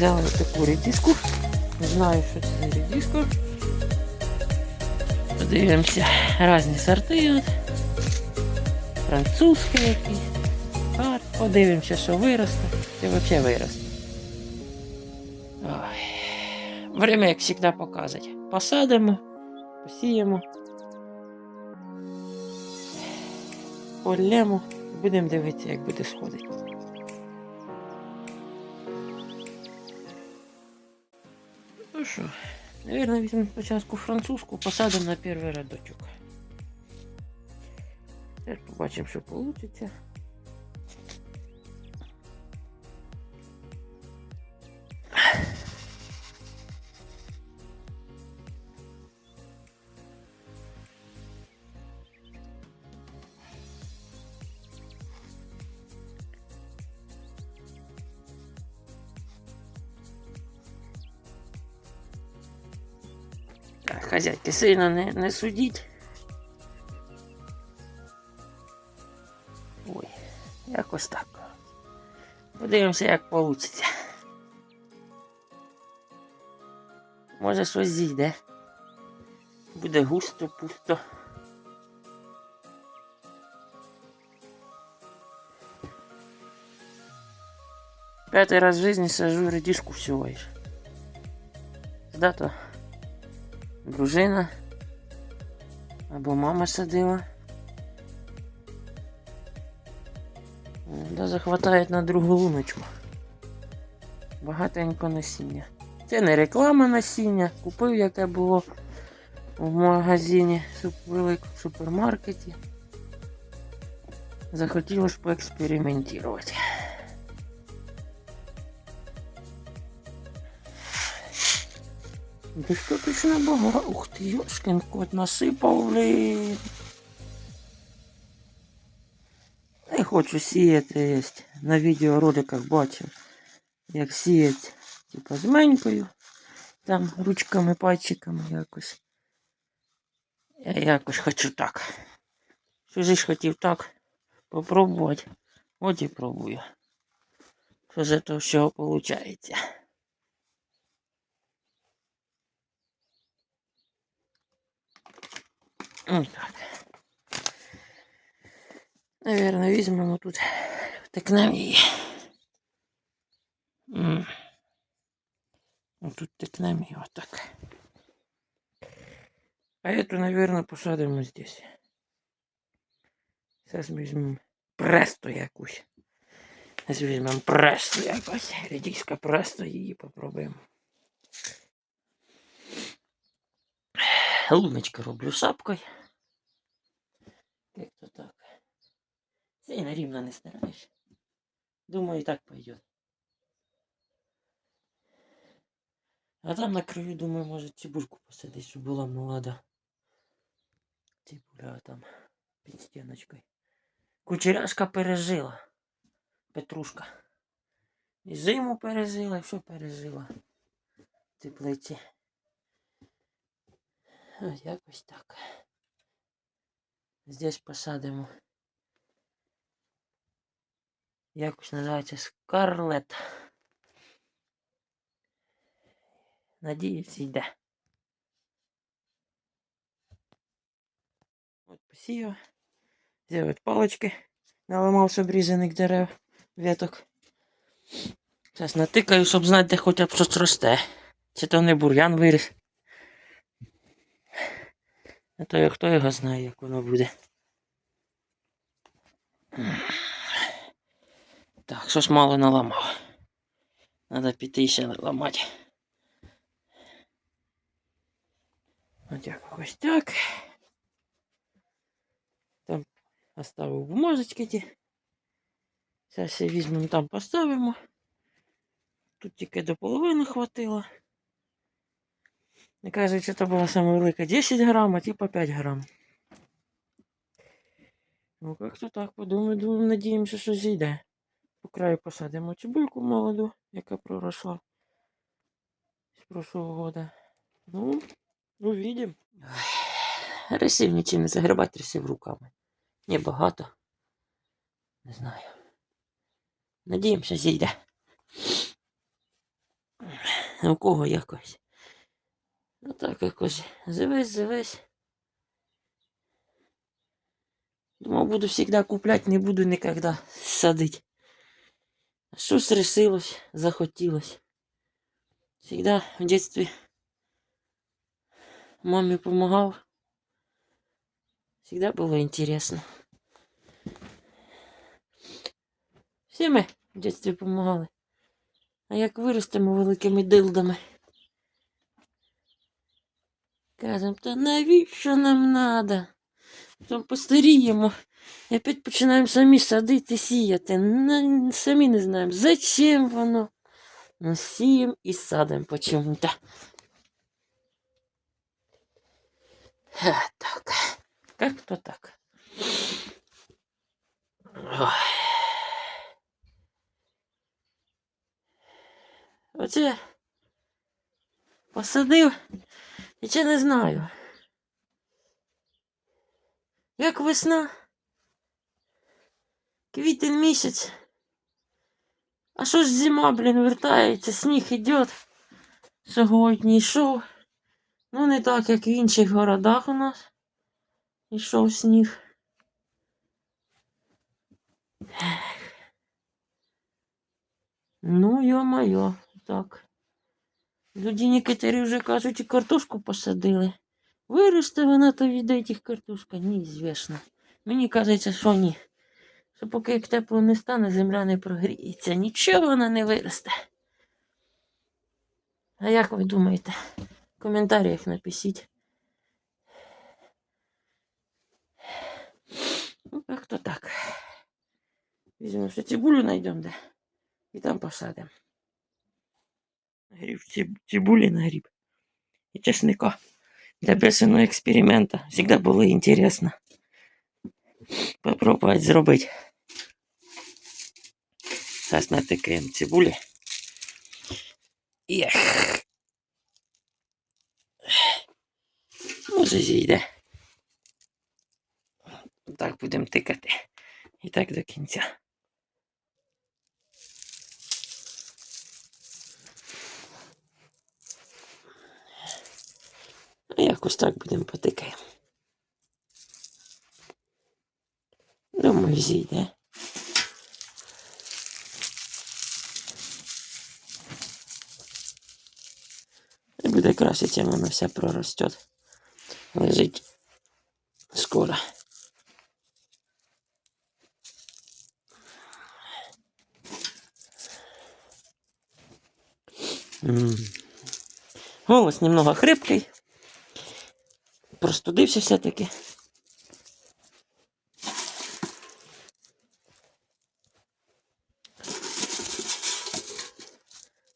Взяли таку редиску. Не знаю, що це за редиску. Подивимося різні сорти. От. Французький якийсь. Кар. Подивимося, що виросте. Це взагалі виросте. Ой. Время, як завжди, показує. Посадимо, посіємо. Полємо. Будемо дивитися, як буде сходити. Що, наверное, візьмемо спочатку французьку, посадимо на перший рядочок. Теперь побачимо, що вийде. Хазяйки сильно не, не судіть. Ой, якось так. Подивимося, як вийде. Може щось зійде. Буде густо, пусто. Пятый раз в жизни сажу редиску всего лишь. Да-то дружина або мама садила. Даже хватає на другу луночку. Багатенько насіння. Це не реклама насіння. Купив, яке було в магазині великому супермаркеті. Захотілося поекспериментувати. Достаточно багато. Ух ти, Йошкин кот насипав, блін. Не хочу сіяти єсть. На відеороликах бачив, як сіять, типа з менькою, там ручками, пальчиками якось. Я якось хочу так. Що ж хотів так попробувати. От і пробую. Що з того всього виходить. Ось так. Наверное, візьмемо тут втикнемо. М. Ну, Тут тикнемо її отак. А эту, наверное, посадимо здесь. Зараз візьмемо престо якусь. Зараз візьмемо престо якось. Редиска престо її попробуємо. Луночка роблю шапкою. Як то так. Сильно рівно не стараєш. Думаю, і так пойдет. А там на краю, думаю, може цибульку посадити, щоб була молода. Цибуля там під стіночкою. Кучеряшка пережила. Петрушка. І зиму пережила, і все пережила. Теплиці. Ось якось так. Здесь посадимо. Якось називається Скарлет. Надіюсь, йде. От посію. Взяв от палочки. Наламав обрізаних дерев, веток. Зараз натикаю, щоб знати, де хоча б щось росте. Чи то не бур'ян виріс. А то як хто його знає, як воно буде. Так, щось мало наламав. Надо піти ще ламати. Якось так. Там оставив бумажечки ті. Зараз візьмемо там поставимо. Тут тільки до половини хватило. Не кажуть, що це була саме велика 10 грам, а типа 5 грам. Ну, як-то так, подумаю, думаю, надіємося, що зійде. По краю посадимо цибульку молоду, яка проросла з прошлого года. Ну, увидим. Рисів нічим не загребати, рисів руками. Ні, багато. Не знаю. Надіємося, зійде. У кого якось. Ну так якось. Завись, завись. Думав, буду завжди купляти, не буду ніколи садити. Щось решилось, захотілось. Всегда в детстве маме помогал. Всегда было интересно. Всі ми в дитинстві допомагали. А як виростемо великими дилдами? Кажемо, та навіщо нам надо? Потім постаріємо. І опять починаємо самі садити, сіяти. Самі не знаємо, зачем воно. Ну, сіємо і садимо почему-то. Ха, Так. Как-то так. Ой. Оце посадив і чи не знаю. Як весна, квітень місяць. А що ж зима, блін, вертається, сніг іде. Сьогодні йшов. Ну, не так, як в інших городах у нас. Ішов сніг. Ну, йо-моє, так. Люди некоторі вже кажуть, і картошку посадили. Виросте вона то від цих картошка, неізвісно. Мені кажеться, що ні. Що поки як тепло не стане, земля не прогріється, нічого вона не виросте. А як ви думаєте? В коментарях напишіть. Ну, як-то так. Візьмемо ще цибулю знайдемо де. І там посадимо. Гріб циб- цибулі на гріб. І чесника. Для бешеного експеримента. Всегда було інтересно. Попробувати зробити. Зараз натикаємо цибулі. Є. Може зійде. Так будемо тикати. І так до кінця. А якось так будемо потикаємо. Думаю, зійде. І буде краще, чим воно все проросте. Лежить скоро. Голос немного хрипкий. Простудився все-таки.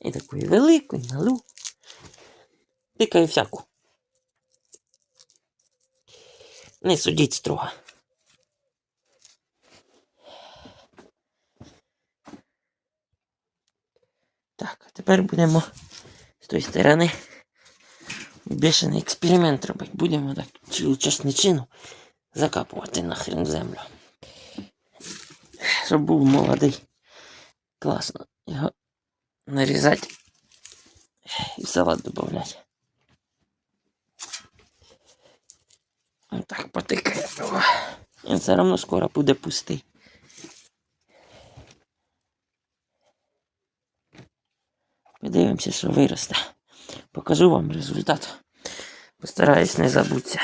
І таку і велику, і малу. Тикаю всяку. Не судіть строго. Так, а тепер будемо з тої сторони бешений експеримент робити. Будемо так цілу часничину закапувати нахрен в землю. Щоб був молодий. Класно. Його нарізати і в салат додати. Так потикає. Він все одно скоро буде пустий. Подивимося, що виросте. Покажу вам результат. Постараюсь не забутися.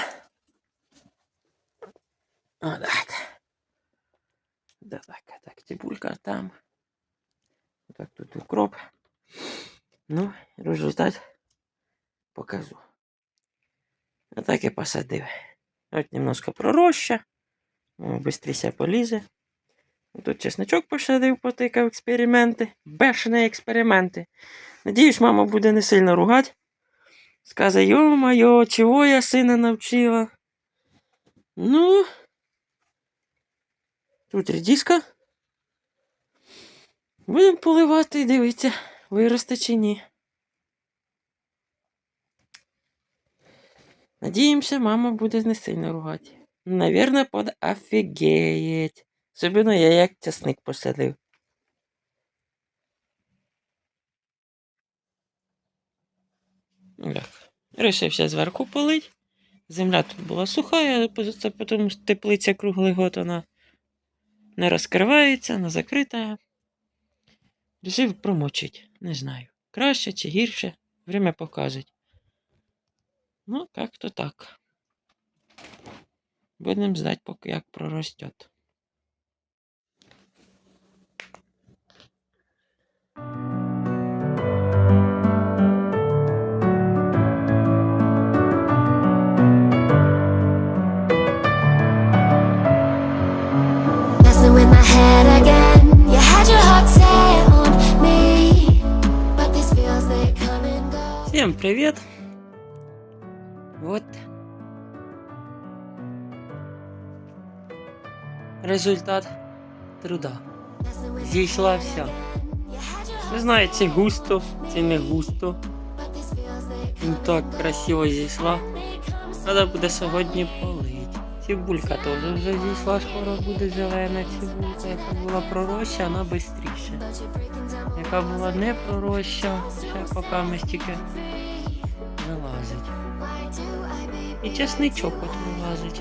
Отак. Да, так, так, цибулька там. Так, тут укроп. Ну, результат покажу. Отак і посадив. От немножко пророща. О, полізе. Тут чесночок посадив, потикав експерименти. Бешені експерименти. Надіюсь, мама буде не сильно ругати. Скаже, йо-моє, чого я сина навчила? Ну. Тут редиска. Будемо поливати і дивитися, виросте чи ні. Надіємося, мама буде не сильно ругати. Навірно, под офігеєть. Особливо я як часник посадив. Як? Рішився зверху полить. Земля тут була суха, а потім теплиця круглий год вона не розкривається, не закрита. Рішив промочить. Не знаю. Краще чи гірше. Время покаже. Ну, как-то так. Будем ждать, поки як проростет. Всем привет! Вот. Результат труда. Messing with Зійшла вся. you had your Не heart, знаю, чи густо, чи не густо. but these feels they Ну так красиво зійшла. come and go. Треба буде сьогодні полить. Цибулька теж вже зійшла, скоро буде зелена цибулька, яка була пророща, вона швидше. Яка була не пророща, ще поки ми стільки вилазить. І чесничок от вилазить.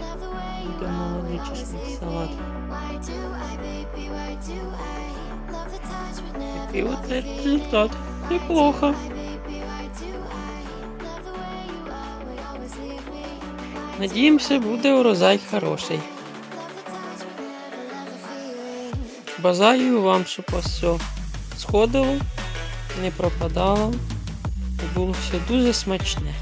Буде молодий чесник салат. Why do I, baby? Надіємося, буде урожай хороший. Бажаю вам, щоб вас все сходило, не пропадало і було все дуже смачне.